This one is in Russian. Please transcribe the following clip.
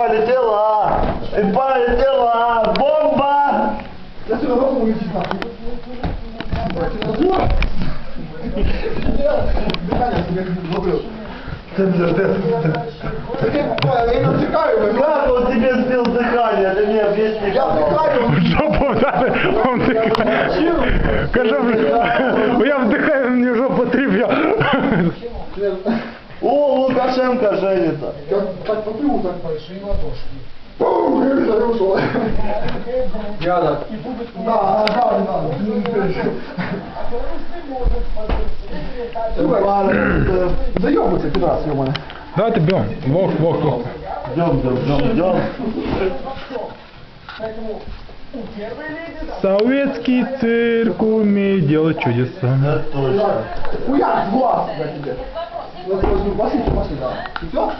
Полетела! И полетела! Бомба! Я сюда нахуй уйти нахуй. Дыхание себе зловлю. Я не натыкаю, блядь. Как он тебе сбил дыхание? Ты мне объясни. Я вдыхаю. Жопу вдали, он вдихає. Каже, я вдихаю, мені жопу тріп'я. О, Лукашенко женится. Я так попил, так большие ладошки. Бум, и ушел. Я да. Да, да, да. Заебывайся, пидорас, ебаный. Давайте бьем. Вох, вох, вох. Ждем, ждем, ждем, ждем. Советский цирк умеет делать чудеса. Это точно. Хуяк, в глаз, блядь, тебе. Я возьму после, после, да. Идем?